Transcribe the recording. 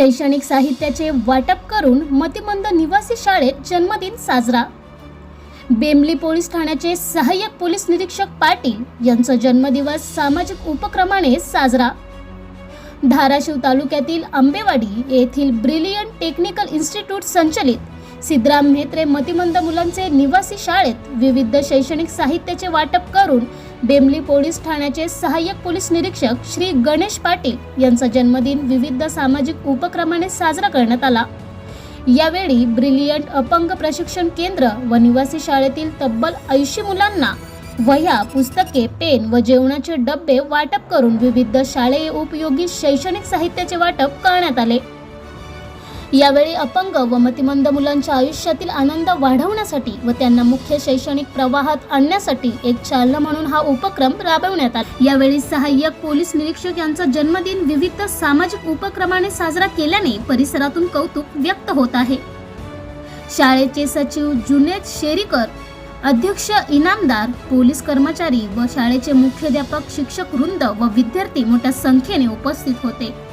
शैक्षणिक साहित्याचे वाटप करून मतिमंद निवासी शाळेत जन्मदिन साजरा. बेंबली पोलीस ठाण्याचे सहाय्यक पोलीस निरीक्षक पाटील यांचा जन्मदिवस सामाजिक उपक्रमाने साजरा. धाराशिव तालुक्यातील आंबेवाडी येथील ब्रिलियंट टेक्निकल इन्स्टिट्यूट संचलित सिद्धराम म्हेत्रे मतिमंद मुलांचे निवासी शाळेत विविध शैक्षणिक साहित्याचे वाटप करून बेमली पोलीस ठाण्याचे सहाय्यक पोलीस निरीक्षक श्री गणेश पाटील यांचा जन्मदिन विविध सामाजिक उपक्रमाने साजरा करण्यात आला. यावेळी ब्रिलियंट अपंग प्रशिक्षण केंद्र व निवासी शाळेतील तब्बल ऐंशी मुलांना वह्या पुस्तके पेन व जेवणाचे डबे वाटप करून विविध शालेय उपयोगी शैक्षणिक साहित्याचे वाटप करण्यात आले. यावेळी अपंग व मतिमंद मुलांच्या आयुष्यातील आनंद वाढवण्यासाठी व त्यांना मुख्य शैक्षणिक प्रवाहात आणण्यासाठी एक चालना म्हणून हा उपक्रम राबवण्यात आला. यावेळी सहाय्यक पोलीस निरीक्षक यांचा जन्मदिन विविध सामाजिक उपक्रमाने साजरा केल्याने परिसरातून कौतुक व्यक्त होत आहे. शाळेचे सचिव जुनेद शेरीकर अध्यक्ष इनामदार पोलीस कर्मचारी व शाळेचे मुख्याध्यापक शिक्षक वृंद व विद्यार्थी मोठ्या संख्येने उपस्थित होते.